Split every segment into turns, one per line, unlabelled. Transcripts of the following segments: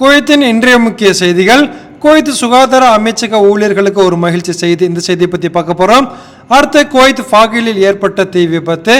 குவைத்தின் இன்றைய முக்கிய செய்திகள். குவைத் சுகாதார அமைச்சக ஊழியர்களுக்கு ஒரு மகிழ்ச்சி செய்தி. இந்த செய்தியை பற்றி பார்க்க போகிறோம் அடுத்த குவைத் ஃபாகிலில் ஏற்பட்ட தீ விபத்து.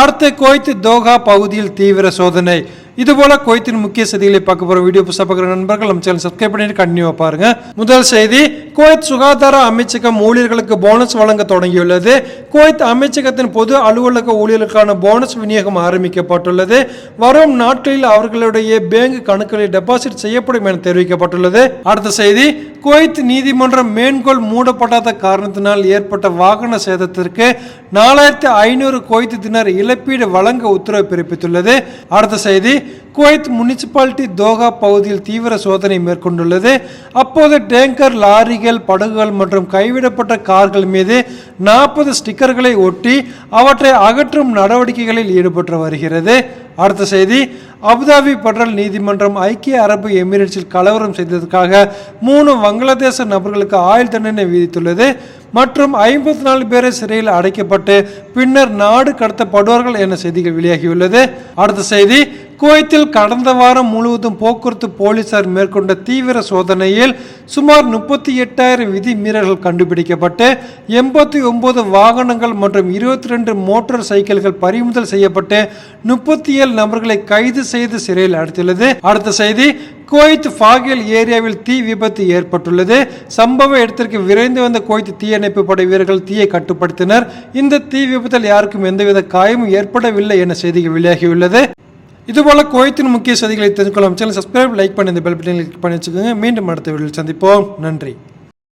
அடுத்த குவைத் தோஹா பகுதியில் தீவிர சோதனை. இதுபோல குவைத்தின் முக்கிய செய்திகளை பார்க்க போகிற வீடியோ புதுசாக பார்க்குற நண்பர்கள் நம்ம சேனல் சப்ஸ்கிரைப் பண்ணிட்டு கண்டினியூவாக பாருங்கள் முதல் செய்தி குவைத் சுகாதார அமைச்சகம் ஊழியர்களுக்கு போனஸ் வழங்க தொடங்கியுள்ளது. குவைத் அமைச்சகத்தின் பொது அலுவலக ஊழியர்களுக்கான போனஸ் விநியோகம் ஆரம்பிக்கப்பட்டுள்ளது. வரும் நாட்களில் அவர்களுடைய பேங்க் கணக்குகளில் டெபாசிட் செய்யப்படும் என தெரிவிக்கப்பட்டுள்ளது. அடுத்த செய்தி குவைத் நீதிமன்றம் மேன்கோள் மூடப்படாத காரணத்தினால் ஏற்பட்ட வாகன சேதத்திற்கு நாலாயிரத்தி ஐநூறு குவைத்து தினர் இழப்பீடு வழங்க உத்தரவு பிறப்பித்துள்ளது. அடுத்த செய்தி குவைத் முனிசிபாலிட்டி தோகா பகுதியில் தீவிர சோதனை மேற்கொண்டுள்ளது. அப்போது டேங்கர் லாரிகள் படகுகள் மற்றும் கைவிடப்பட்ட கார்கள் மீது நாற்பது ஸ்டிக்கர்களை ஒட்டி அவற்றை அகற்றும் நடவடிக்கைகளில் ஈடுபட்டு வருகிறது. அடுத்த செய்தி அபுதாபி பெடரல் நீதிமன்றம் ஐக்கிய அரபு எமிரேட்ஸில் கலவரம் செய்ததற்காக மூணு வங்களாதேச நபர்களுக்கு ஆயுள் தண்டனை விதித்துள்ளது. மற்றும் ஐம்பத்தி நாலு பேரை சிறையில் அடைக்கப்பட்டு பின்னர் நாடு கடத்தப்படுவார்கள் என செய்திகள் வெளியாகியுள்ளது. அடுத்த செய்தி குவைத்தில் கடந்த வாரம் முழுவதும் போக்குவரத்து போலீசார் மேற்கொண்ட தீவிர சோதனையில் சுமார் முப்பத்தி எட்டாயிரம் விதி மீறல்கள் கண்டுபிடிக்கப்பட்டு எண்பத்தி ஒன்பது வாகனங்கள் மற்றும் இருபத்தி ரெண்டு மோட்டார் சைக்கிள்கள் பறிமுதல் செய்யப்பட்டு முப்பத்தி ஏழு நபர்களை கைது செய்து சிறையில் அடைத்துள்ளது. அடுத்த செய்தி குவைத் ஃபாகில் ஏரியாவில் தீ விபத்து ஏற்பட்டுள்ளது. சம்பவ இடத்திற்கு விரைந்து வந்த குவைத் தீயணைப்பு படை வீரர்கள் தீயை கட்டுப்படுத்தினர். இந்த தீ விபத்தில் யாருக்கும் எந்தவித காயமும் ஏற்படவில்லை என செய்திகள் வெளியாகியுள்ளது. இதுபோல் குவைத்தின் முக்கிய செய்திகளை தெரிந்து கொள்ளும் சேனல் சப்ஸ்கிரைப் லைக் பண்ணி இந்த பெல் பட்டனை கிளிக் பண்ணி வச்சுக்கோங்க. மீண்டும் அடுத்த வீடியோவில் சந்திப்போம். நன்றி.